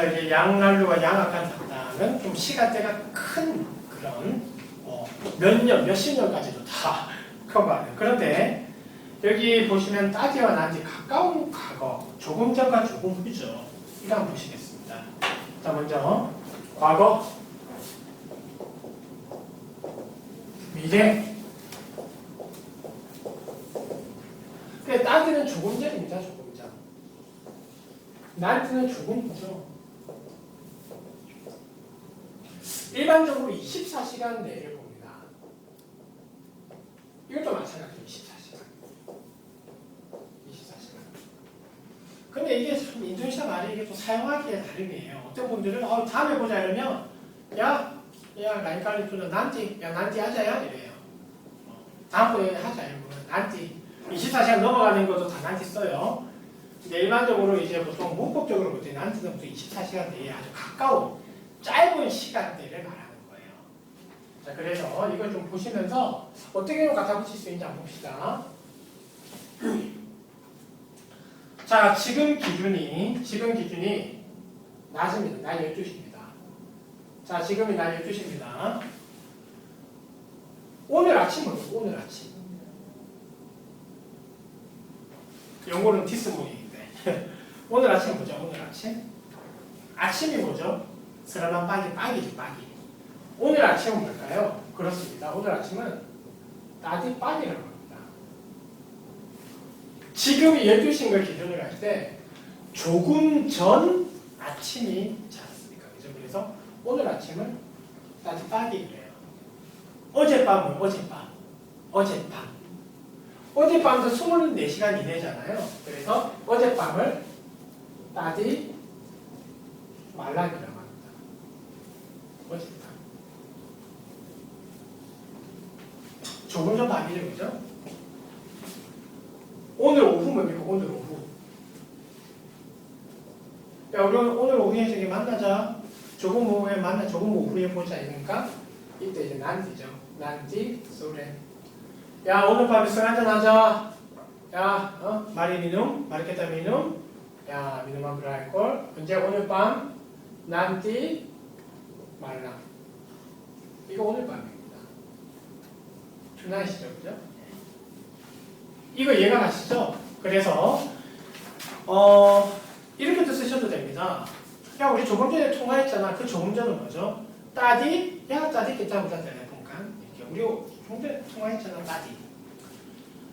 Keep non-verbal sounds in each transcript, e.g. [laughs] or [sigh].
그래서 이제 양난로와 양악한 상당은 좀 시간대가 큰 그런 뭐몇 년, 몇십 년까지도 다 커버하는. 그런데 여기 보시면 따지와 난지 가까운 과거, 조금 전과 조금 후죠. 이거 보시겠습니다. 자, 먼저 과거, 미래. 근데 따지는 조금 전입니다, 조금 전. 난지는 조금 후죠. 일반적으로 24시간 내를 봅니다. 이것도 마찬가지로 24시간. 24시간. 근데 이게 참 인도네시아 말이 이게 또 사용하기에 다름이에요. 어떤 분들은 어, 다음에 보자 이러면 야, 야, 라인깔리 투는 난지, 야, 난지 하자야 이래요. 어, 다음번에 하자 이러면 난지. 24시간 넘어가는 것도 다 난지 써요. 근데 일반적으로 이제 보통 문법적으로 볼때 난지는 보통 24시간 내에 아주 가까운 짧은 시간대를 말하는 거예요. 자, 그래서 이걸 좀 보시면서 어떻게 좀 갖다 붙일 수 있는지 한번 봅시다. [clears throat] 자, 지금 기준이, 지금 기준이 낮입니다. 낮 12시입니다. 자, 지금이 낮 12시입니다. 오늘 아침은 오늘 아침. 영어는 디스모닝인데. [laughs] 오늘 아침 뭐죠? 오늘 아침? 아침이 뭐죠? 스라만 빠기, 빠기지, 빠기. 오늘 아침은 뭘까요? 그렇습니다. 오늘 아침은 따지 빠기라고 합니다. 지금이 12시인 걸 기준으로 할 때 조금 전 아침이 지 않습니까? 그죠? 그래서 오늘 아침은 따지 빠기래요. 어젯밤은 어젯밤. 어젯밤. 어젯밤도 24시간 이내잖아요. 그래서 어젯밤을 따지 말라기라 어젯밤. 조금 전 밤이죠, 그죠? 오늘 오후 뭡니까? 오늘 오후. 야, 우리 오늘 오후에 저기 만나자. 조금 오후에 만나, 조금 오후에 보자. 이러니까 이때 이제 난디죠. 난디, 소렌. 야, 오늘 밤에 술 한잔 하자. 야, 어? 마리 미눔, 마르케타 미눔. 야, 미눔한 브라이콜. 언제 오늘 밤? 난디, 말라. 이거 오늘 밤입니다. tunight이죠, 그죠? 이거 가시죠? 그래서 어 이렇게도 쓰셔도 됩니다. 야 우리 조금 전에 통화했잖아. 그 조금 전은 뭐죠? 따디 야 따디 기타 보자 텔레폰간 이렇게 우리 조금 전에 통화했잖아. 따디.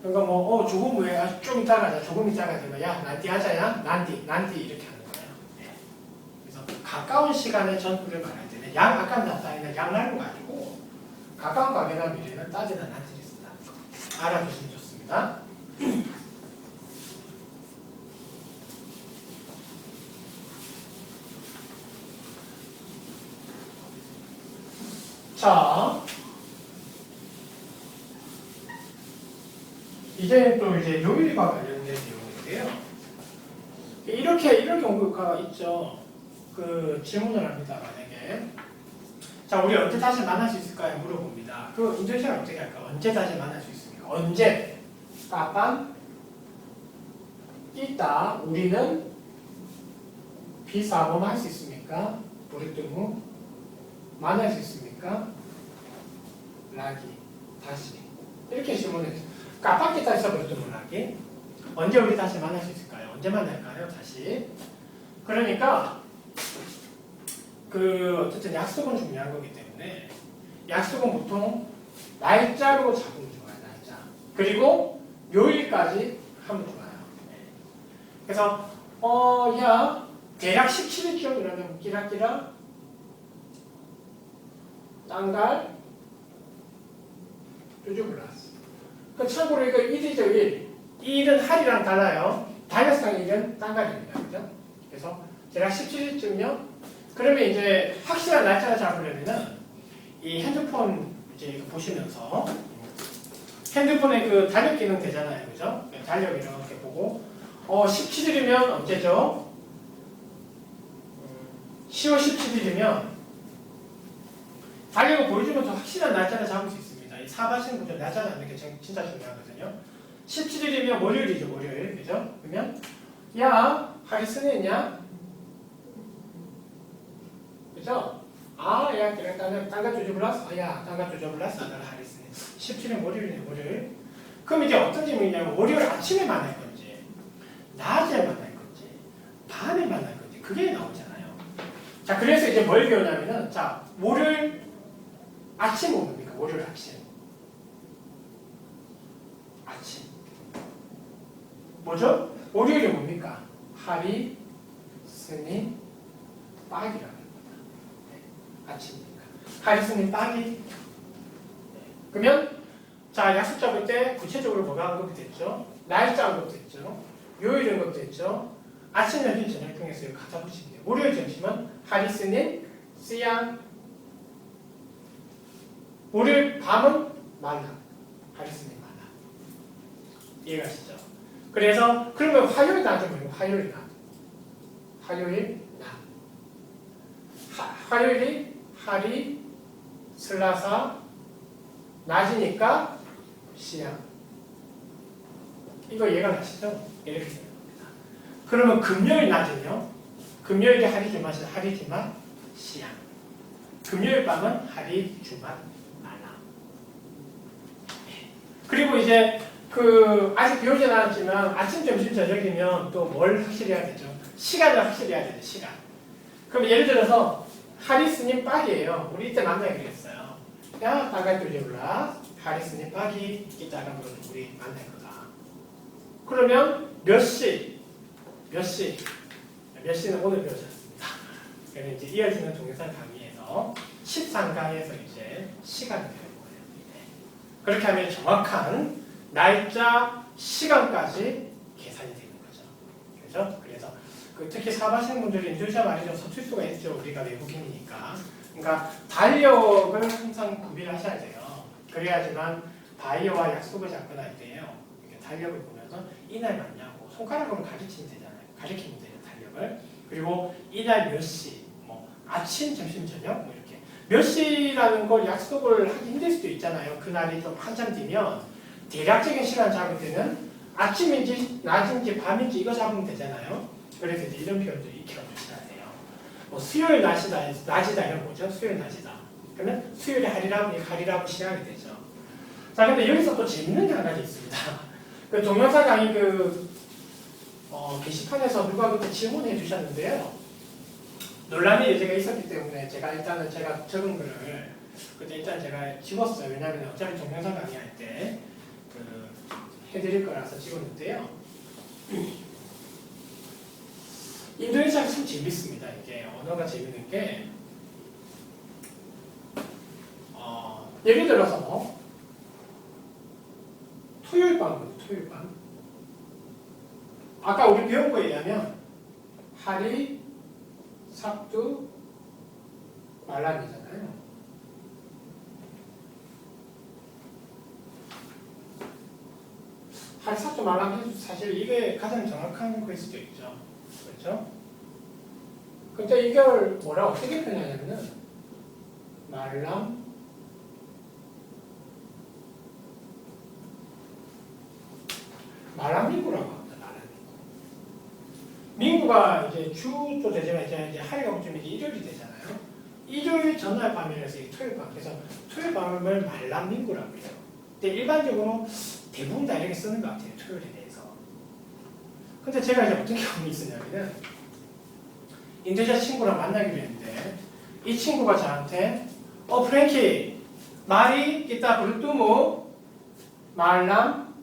그러니까 뭐어 조금 왜? 아, 좀 이따 가자. 조금 이따 가자. 야 난디 하자야. 난디 난디 이렇게 하는 거예요. 네. 그래서 가까운 시간의 전후를 말할 때는 양 아까 나타있는 양날로 가지고 가까운 과거나 미래는 따지나 난디를 쓴다. 알아두시면 좋습니다. [clears throat] 자, 이제 또 이제 요일과 관련된 내용인데요. 이렇게 이런 경우가 있죠. 그 질문을 합니다. 만약에 자 우리 언제 다시 만날 수 있을까요? 물어봅니다. 그 인도네시아 어떻게 할까? 언제 다시 만날 수 있습니까? 언제? 까pan kita 우리는 비사범 할수 있습니까? bertemu 만날 수 있습니까? lagi 다시 이렇게 질문해 주세요. 까pan kita bertemu lagi 언제 우리 다시 만날 수 있을까요? 언제 만날까요? 다시 그러니까 그 어쨌든 약속은 중요한 거기 때문에 약속은 보통 날짜로 잡으면 좋아요. 날짜 그리고 요일까지 하면 좋아요. 네. 그래서 어 야 대략 17일쯤 이러면 끼락끼락 땅갈 요즘 플러스. 그 참고로 이거 일이죠 일. 이 일은 할이랑 달라요. 다이어스상 일은 땅갈입니다. 그죠? 그래서 대략 17일쯤이면 그러면 이제 확실한 날짜를 잡으려면은 이 핸드폰 이제 보시면서 핸드폰에 그 달력 기능 되잖아요. 그죠? 달력 이렇게 보고 어 17일이면 언제죠? 10월 17일이면 달력을 보여주면 더 확실한 날짜를 잡을 수 있습니다. 이 사바시는 분들 날짜 잡는 게 진- 진짜 중요하거든요. 17일이면 월요일이죠. 월요일. 그죠? 그러면 야 하리스는 있냐? 있죠? 아, 야, 그래, 땅가, 땅가 주저 불렀어. 아, 야, 땅가 주저 불렀어. 나를 하리스네. 17일 월요일이네, 월요일. 그럼 이제 어떤 질문이냐면, 월요일 아침에 만날 건지, 낮에 만날 건지, 밤에 만날 건지, 그게 나오잖아요. 자, 그래서 이제 뭘 배우냐면은, 자, 월요일 아침 뭡니까? 월요일 아침. 아침. 뭐죠? 월요일이 뭡니까? 하리, 스님. 네, 아침이니까. 하리, 스님, 빡이. 네. 그러면 자 약속 잡을 때 구체적으로 뭐가 언급됐죠? 날짜 언급됐죠? 요일 언급됐죠? 아침, 점심, 저녁 이거 갖다 붙이면 돼요. 월요일 점심은 하리, 스님, 쓰양. 월요일 밤은 말라. 하리, 스님, 말라. 이해가시죠? 그래서 그러면 화요일 낮은 뭐예요? 화요일 낮. 화요일 낮. 하, 화요일이 하리 슬라사 낮이니까 시야. 이거 이해가 가시죠? 이렇게 겁니다. 그러면 금요일 낮은요? 금요일이 하리 주말 하리 주말 시야. 금요일 밤은 하리 주말 말라. 그리고 이제 그 아직 배우진 않았지만 아침, 점심, 저녁이면 또 뭘 확실히 해야 되죠? 시간을 확실히 해야 되죠. 시간. 그럼 예를 들어서 하리스님 빡이에요. 우리 이때 만나기로 했어요. 야, 몰라. 하리스님 빡이 이따가 그러면 우리 만날 거다. 그러면 몇 시? 몇 시? 몇 시는 오늘 배우셨습니다. 그래서 이제 이어지는 동영상 강의에서 13강에서 이제 시간을 배울 거예요. 네. 그렇게 하면 정확한 날짜, 시간까지 계산이 되는 거죠. 그죠? 그래서 그 특히 사업하시는 분들이 인도네시아 말이 좀 서툴 수가 있죠. 우리가 외국인이니까. 그러니까 달력을 항상 구비를 하셔야 돼요. 그래야지만 바이어와 약속을 잡거나. 이렇게 달력을 보면서 이날 맞냐고 손가락으로 가르치면 되잖아요. 가르치면 돼요. 달력을. 그리고 이날 몇 시, 뭐 아침, 점심, 저녁 뭐 이렇게 몇 시라는 걸 약속을 하기 힘들 수도 있잖아요. 그날이 좀 한참 뒤면 대략적인 시간 잡을 때는 아침인지 낮인지 밤인지 이거 잡으면 되잖아요. 그래서 이제 이런 표현도 익혀 주셔야 돼요. 뭐 수요일 낮이다, 낮이다 이런 거죠. 수요일 낮이다. 그러면 수요일에 하리라고 하리라 고 시작이 되죠. 자, 근데 여기서 또 재밌는 게한 가지 있습니다. [laughs] 그 동영상 강의 그 어, 게시판에서 누가 그때 질문해 주셨는데요. 논란이 제가 있었기 때문에 제가 일단은 제가 적은 거를 그때 일단 제가 지웠어요. 왜냐하면 어차피 동영상 강의할 때 그 해드릴 거라서 찍었는데요. 인도네시아가 참 재밌습니다. 이게 언어가 재밌는 게 어, 예를 들어서 뭐 토요일 밤, 토요일 밤. 아까 우리 배운 거에 의하면 하리, 삽두, 말람이잖아요. 하리, 말람 해도 사실 이게 가장 정확한 거일 수도 있죠. 그렇죠? 근데 이걸 뭐라 어떻게 표현하냐면은 말람 말람민구라고 합니다. 말람민구. 민구가 이제 주도 되지만 이제 하리가 좀 이제 일요일이 되잖아요. 일요일 전날 밤이라서 토요일 밤. 그래서 토요일 밤을 말람민구라고 해요. 근데 일반적으로 대부분 다 이렇게 쓰는 것 같아요. 토요일에. 근데 제가 이제 어떤 경험이 있었냐면은 인도네시아 친구랑 만나기로 했는데 이 친구가 저한테 어 프랭키 말이 있다 불뚜무 말람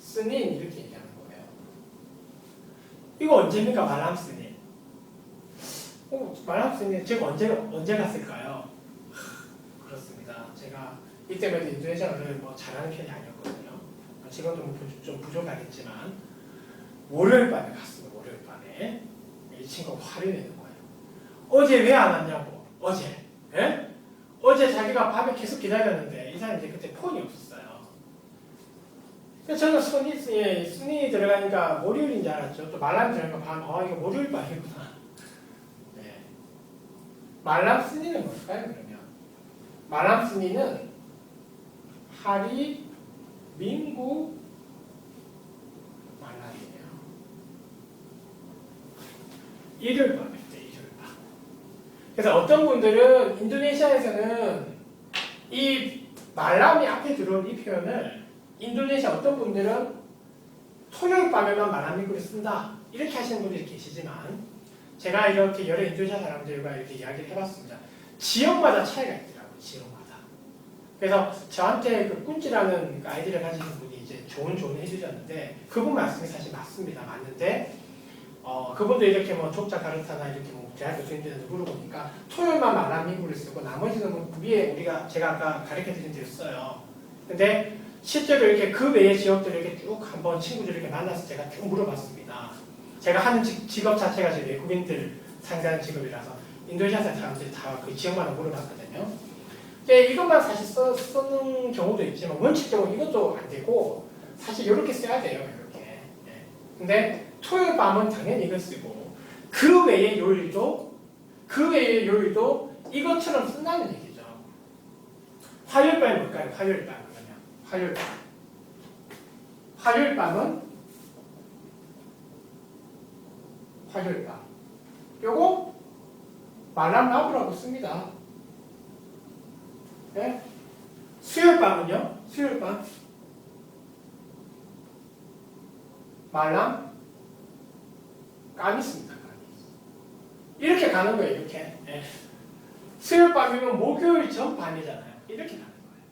스닌 이렇게 얘기하는 거예요. 이거 언제입니까 말람 스닌? 어, 말람 스닌 제가 언제 언제 갔을까요? [laughs] 그렇습니다. 제가 이때까지 인도네시아를 뭐 잘하는 편이 아니었거든요. 지금도 뭐 부- 좀 부족하겠지만 월요일 밤에 갔습니다. 월요일 밤에 이 친구가 화를 내는 거예요. 어제 왜 안 왔냐고. 어제. 예? 어제 자기가 밤에 계속 기다렸는데 이 사람이 이제 그때 폰이 없었어요. 저는 순위, 예, 순위 들어가니까 월요일인 줄 알았죠. 또 말람 들어가니까 밤, 아, 이거 월요일 밤이구나. 네. 말람 순위는 뭘까요, 그러면? 말람 순위는 하리, 민구, 말람이에요. 일요일 밤에 때 일요일 밤. 그래서 어떤 분들은 인도네시아에서는 이 말람이 앞에 들어온 이 표현을 인도네시아 어떤 분들은 토요일 밤에만 말람미구를 쓴다 이렇게 하시는 분들이 계시지만 제가 이렇게 여러 인도네시아 사람들과 이렇게 이야기를 해봤습니다. 지역마다 차이가 있더라고요. 지역마다. 그래서 저한테 그 꾼지라는 그 아이디를 가지신 분이 이제 좋은 조언을 해주셨는데 그분 말씀이 사실 맞습니다. 맞는데 어, 그분도 이렇게 뭐 족자 가르타나 이렇게 뭐 대학 교수님들한테 물어보니까 토요일만 말람미구를 쓰고 나머지는 뭐 위에 우리가 제가 아까 가르쳐 드린 대로 써요. 근데 실제로 이렇게 그 외의 지역들 이렇게 쭉 한번 친구들 이렇게 만나서 제가 쭉 물어봤습니다. 제가 하는 직- 직업 자체가 제 외국인들 상대하는 직업이라서 인도네시아 사람들이 다 그 지역마다 물어봤거든요. 근데 이것만 사실 써, 쓰는 경우도 있지만 원칙적으로 이것도 안 되고 사실 이렇게 써야 돼요. 이렇게. 예. 근데 토요일 밤은 당연히 이걸 쓰고 그 외의 요일도 그 외의 요일도 이것처럼 쓴다는 얘기죠. 화요일 밤이 뭘까요? 화요일 밤 그러면 화요일 밤. 화요일 밤은 화요일 밤. 요거 말람라브라고 씁니다. 네? 수요일 밤은요? 수요일 밤 말람 까미습니다. 까미. 이렇게 가는 거예요. 이렇게. 예. 수요일 밤이면 목요일 전 밤이잖아요. 이렇게 가는 거예요.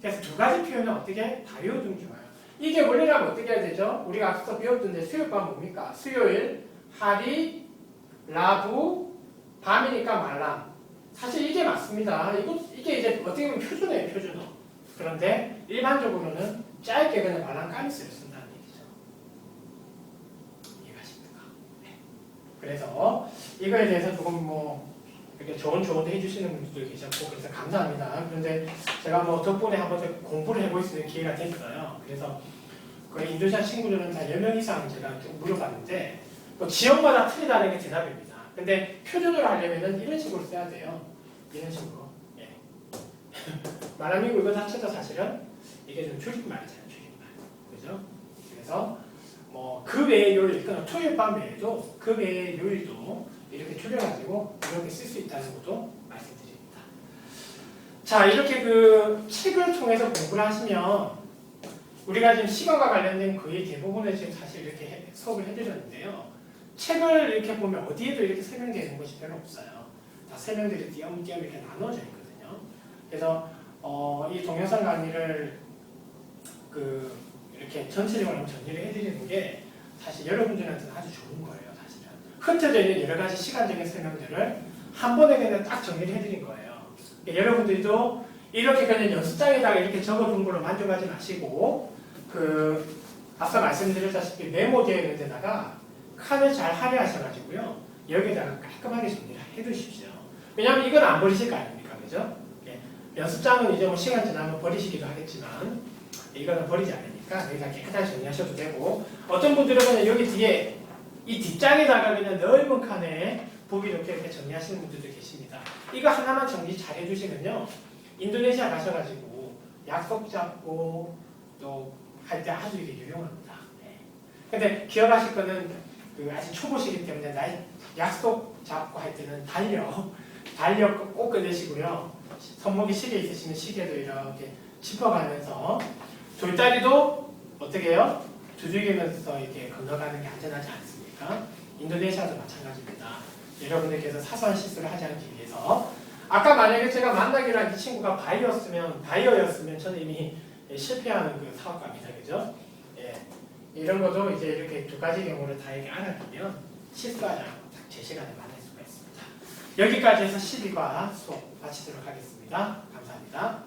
그래서 두 가지 표현을 어떻게 다 외워두면 좋아요. 이게 원래라면 어떻게 해야 되죠? 우리가 앞서 배웠던데 수요일 밤 뭡니까? 수요일, 하리, 라부, 밤이니까 말람. 사실 이게 맞습니다. 이거, 이게 이제 어떻게 보면 표준어예요, 표준어. 그런데 일반적으로는 짧게 그냥 말람 까미스를. 이해가십니까? 네. 그래서 이거에 대해서 조금 뭐 이렇게 좋은 조언도 해주시는 분들도 계셨고 그래서 감사합니다. 그런데 제가 뭐 덕분에 한번 더 공부를 해볼 수 있는 기회가 됐어요. 그래서 그 인도네시아 친구들은 다 10명 이상 제가 좀 물어봤는데 또 지역마다 틀리다는 게 대답입니다. 근데 표준으로 하려면은 이런 식으로 써야 돼요. 이런 식으로. 예. [laughs] 말하미고 이거 자체도 사실은 이게 좀 줄임말이잖아요. 줄임말. 그죠? 그래서 뭐그 외의 요일, 그러니까 토요일 밤 외에도 그 외의 요일도 이렇게 줄여가지고 이렇게 쓸 수 있다는 것도 말씀드립니다. 자, 이렇게 그 책을 통해서 공부를 하시면 우리가 지금 시간과 관련된 거의 대부분의 지금 사실 이렇게 해- 수업을 해드렸는데요. 책을 이렇게 보면 어디에도 이렇게 설명되는 것이 별로 없어요. 다 설명들이 띄엄띄엄 이렇게 나눠져 있거든요. 그래서 어, 이 동영상 강의를 그 이렇게 전체적으로 정리를 해드리는 게 사실 여러분들한테는 아주 좋은 거예요. 사실은 흩어져 있는 여러 가지 시간적인 설명들을 한 번에 그냥 딱 정리를 해드린 거예요. 그러니까 여러분들도 이렇게 그냥 연습장에다가 이렇게 적어둔 걸로 만족하지 마시고 그 앞서 말씀드렸다시피 메모되어 있는 데다가 칸을 잘 할애하셔가지고요 여기다가 깔끔하게 정리를 해두십시오. 왜냐하면 이건 안 버리실 거 아닙니까, 그죠? 예. 연습장은 이제 뭐 시간 지나면 버리시기도 하겠지만 이거는 버리지 않으니까 여기다 깨끗하게 정리하셔도 되고 어떤 분들은 그냥 여기 뒤에 이 뒷장에다가 그냥 넓은 칸에 보기 좋게 이렇게 정리하시는 분들도 계십니다. 이거 하나만 정리 잘 해주시면요 인도네시아 가셔가지고 약속 잡고 또 할 때 아주 이게 유용합니다. 네. 근데 기억하실 거는 그 아직 초보시기 때문에 나 약속 잡고 할 때는 달력 달력 꼭 꺼내시고요. 손목에 시계 있으시면 시계도 이렇게 짚어가면서 돌다리도 어떻게 해요? 두들기면서 이렇게 건너가는 게 안전하지 않습니까? 인도네시아도 마찬가지입니다. 여러분들께서 사소한 실수를 하지 않기 위해서 아까 만약에 제가 만나기로 한이 친구가 바이였으면 바이어였으면 저는 이미 실패하는 그 사업가입니다, 그죠? 예, 이런 것도 이제 이렇게 두 가지 경우를 다 이렇게 알아두면 실수하지 않고 딱 제 시간에 만날 수가 있습니다. 여기까지 해서 12과 수업 마치도록 하겠습니다. 감사합니다.